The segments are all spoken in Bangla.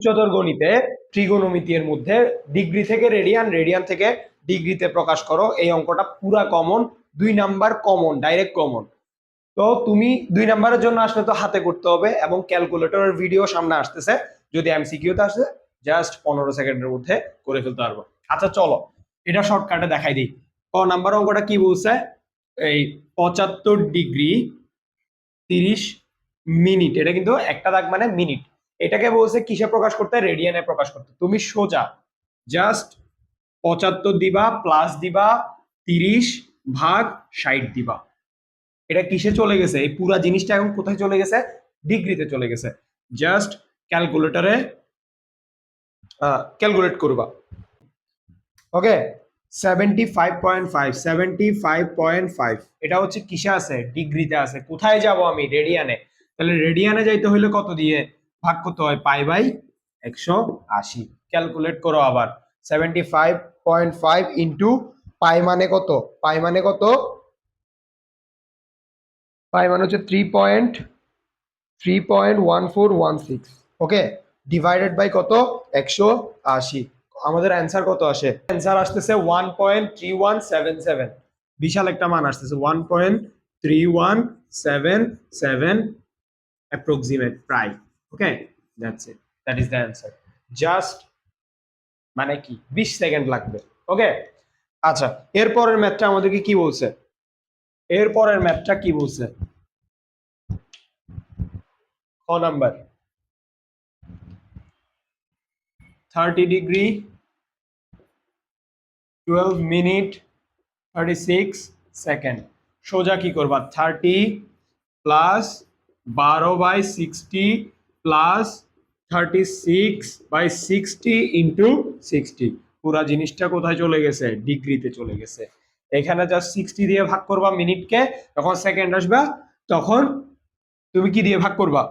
উচ্চতর গণিতে ত্রিগোণমিতির মধ্যে ডিগ্রি থেকে রেডিয়ান রেডিয়ান থেকে ডিগ্রিতে প্রকাশ করো, এই অঙ্কটা পুরা কমন দুই নাম্বার কমন ডাইরেক্ট কমন তো তুমি দুই নাম্বারের জন্য আসলে তো হাতে করতে হবে এবং ক্যালকুলেটরের ভিডিও সামনে আসতেছে, যদি এমসিকিউতে আসে জাস্ট পনেরো সেকেন্ডের মধ্যে করে ফেলতে পারব। আচ্ছা চলো, এটা শর্টকাটে দেখাই দিই। ক নাম্বার অঙ্কটা কি বলছে? এই পঁচাত্তর ডিগ্রি তিরিশ মিনিট, এটা কিন্তু একটা দাগ মানে মিনিট। এটাকে বলছে কিসে প্রকাশ করতে রেডিয়ানে প্রকাশ করতে। তুমি সোজা। জাস্ট পঁচাত্তর দিবা প্লাস দিবা, তিরিশ ভাগ ষাট দিবা। এটা কিসে চলে গেছে? এই পুরা জিনিসটা এখন কোথায় চলে গেছে? ডিগ্রিতে চলে গেছে। জাস্ট ক্যালকুলেটরে ক্যালকুলেট করবা okay seventy five point five seventy five point five এটা হচ্ছে কিসে আছে? ডিগ্রিতে আছে। কোথায় যাব আমি? রেডিয়ানে। তাহলে রেডিয়ানে যাইতে হইলে কত দিয়ে? ভাগ করতে হয় পাই বাই একশো আশি। ক্যালকুলেট করো আবার। Seventy five point five into pi মানে কত? পাই মানে কত? পাই মানে হচ্ছে three point three point one four one six okay divided by কত? একশো আশি। আমাদের অ্যান্সার কত আসে? অ্যান্সার আসতেছে one point three one seven seven বিশাল একটা মান আসতেছে one point three one seven seven approximate প্রায় okay? That's it that is the answer just মানে কি? বিশ সেকেন্ড লাগবে। ওকে? আচ্ছা এরপরের ম্যাথটা আমাদেরকে কি বলছে? এরপরের ম্যাথটা কি বলছে? খ number? Thirty degree, twelve minute, thirty six second. সোজা কি করবা? থার্টি প্লাস বারো by sixty plus thirty six by sixty into sixty পুরা জিনিসটা কোথায় চলে গেছে? ডিগ্রিতে চলে গেছে। এখানে জাস্ট সিক্সটি দিয়ে ভাগ করবা মিনিটকে, যখন সেকেন্ড আসবা, তখন তুমি কি দিয়ে ভাগ করবা?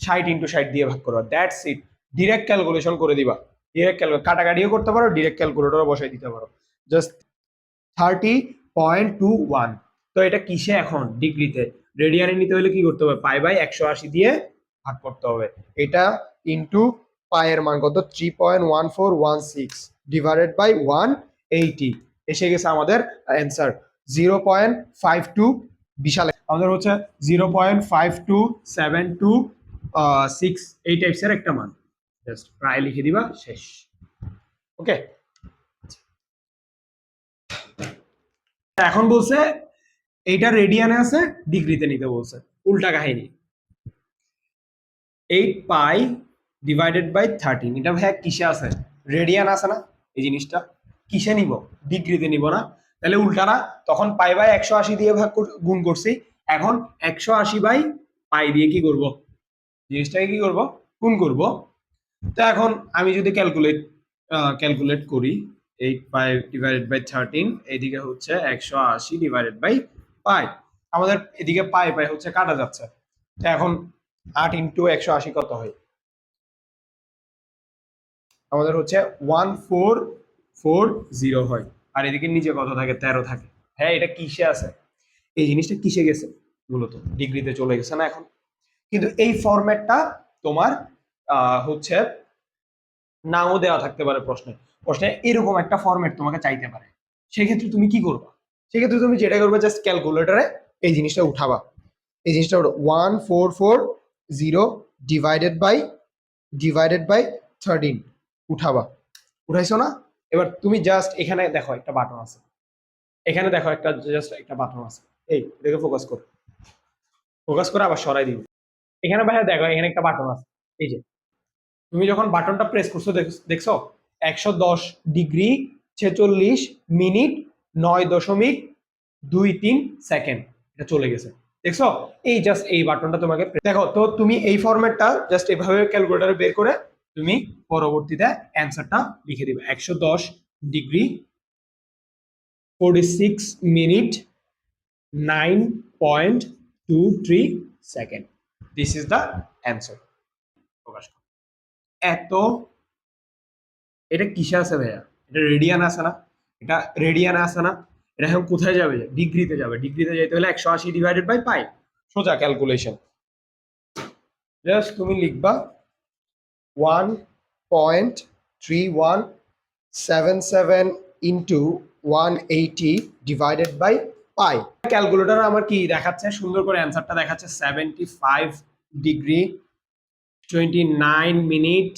ষাট ইন্টু ষাট দিয়ে ভাগ করবা। দ্যাটস ইট ডিরেক্ট ক্যালকুলেশন করে দিবা। ডিরেক্ট ক্যালকুলেট কাটাকাটিও করতে পারো ডিরেক্ট ক্যালকুলেটরও বসাই দিতে পারো। Just thirty point two one তো এটা কিসে এখন? ডিগ্রিতে। রেডিয়ানে নিতে হলে কি করতে হবে? পাই বাই একশো আশি দিয়ে ভাগ করতে হবে। এটা ইন্টু পায়ের মান কত? Three point one four one six divided by one eighty এসে গেছে আমাদের answer zero point five two বিশাল। আমাদের হচ্ছে zero point five two seven two six এই টাইপসের একটা মান। জাস্ট প্রায় লিখে দিবা, শেষ। ওকে এখন বলছে, এইটা রেডিয়ানে আছে ডিগ্রিতে নিতে বলছে। উল্টা কাহিনী। Eight pi divided by thirteen এটা ভাইয়া কিসে আছে? রেডিয়ান আছে না এই জিনিসটা? কিসে নিব? ডিগ্রিতে নিব না। তাহলে উল্টা না তখন পাই বাই একশো আশি দিয়ে ভাগ গুণ করছি। এখন একশো আশি বাই পাই দিয়ে কি করব? জিনিসটাকে কি করব? গুণ করব। তো এখন আমি যদি ক্যালকুলেট ক্যালকুলেট করি eight pi divided by thirteen এইদিকে হচ্ছে একশো আশি ডিভাইডেড বাই পাই আমাদের এদিকে পাই পাই হচ্ছে কাটা যাচ্ছে। তো এখন আট ইন্টু একশো আশি কত হয়? আমাদের হচ্ছে ওয়ান ফোর ফোর জিরো হয়। আর এদিকে নিচে কত থাকে? তেরো থাকে। হ্যাঁ এটা কিসে আছে? এই জিনিসটা কিসে গেছে? মূলত ডিগ্রিতে চলে গেছে না এখন? কিন্তু এই ফরম্যাটটা তোমার হচ্ছে নাও দেওয়া থাকতে পারে প্রশ্নে। প্রশ্নে এরকম একটা ফরম্যাট তোমাকে চাইতে পারে। সেক্ষেত্রে তুমি কি করবা? সেক্ষেত্রে তুমি যেটা করবে জাস্ট ক্যালকুলেটরে এই জিনিসটা উঠাবা। এই জিনিসটা one four four zero divided by divided by thirteen উঠাবা। উঠাইছো না? এবার তুমি জাস্ট এখানে দেখো একটা বাটন আছে। এখানে দেখো একটা জাস্ট একটা বাটন আছে। এই দেখে ফোকাস করো। ফোকাস করে আবার সরাই দিবে এখানে ভাইয়া দেখো, এখানে একটা বাটন আছে। এই যে। তুমি যখন বাটনটা প্রেস করছ, দেখ- দেখছ? একশো দশ ডিগ্রি ছেচল্লিশ মিনিট নয় দশমিক দুই তিন সেকেন্ড। এটা চলে গেছে। দেখছ? এই জাস্ট এই বাটনটা তোমাকে দেখো, তো তুমি এই ফরম্যাটটা জাস্ট এভাবে ক্যালকুলেটারে বের করে তুমি পরবর্তীতে অ্যান্সারটা লিখে দিবে। একশো দশ degree forty six minute nine point two three second this is the answer প্রকাশ করো। এত এটা কিসে আছে ভাইয়া? এটা রেডিয়ান আছে না? এটা রেডিয়ান আছে না? এটা এখন কোথায় যাবে? ডিগ্রিতে যাবে। ডিগ্রিতে যাইতে হলে একশো আশি ডিভাইডেড বাই পাই সোজা ক্যালকুলেশন জাস্ট তুমি লিখবা one point three one seven seven into one eighty divided by pi calculator আমার কি দেখাচ্ছে? সুন্দর করে অ্যান্সারটা দেখাচ্ছে। Seventy five degree twenty nine minute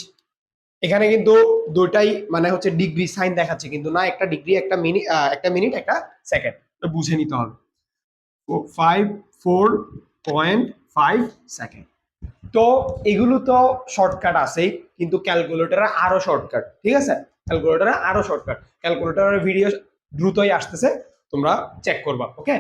এখানে কিন্তু দুটাই মানে হচ্ছে ডিগ্রি সাইন দেখাচ্ছে কিন্তু না একটা ডিগ্রি একটা মিনিট একটা মিনিট একটা সেকেন্ড তো বুঝে নিতে হবে। Five four point five second তো এগুলো তো শর্টকাট আছেই কিন্তু ক্যালকুলেটরে আরও শর্টকাট ঠিক আছে? ক্যালকুলেটরে আরও শর্টকাট ক্যালকুলেটরের ভিডিও দ্রুতই আসতেছে তোমরা চেক করবা ওকে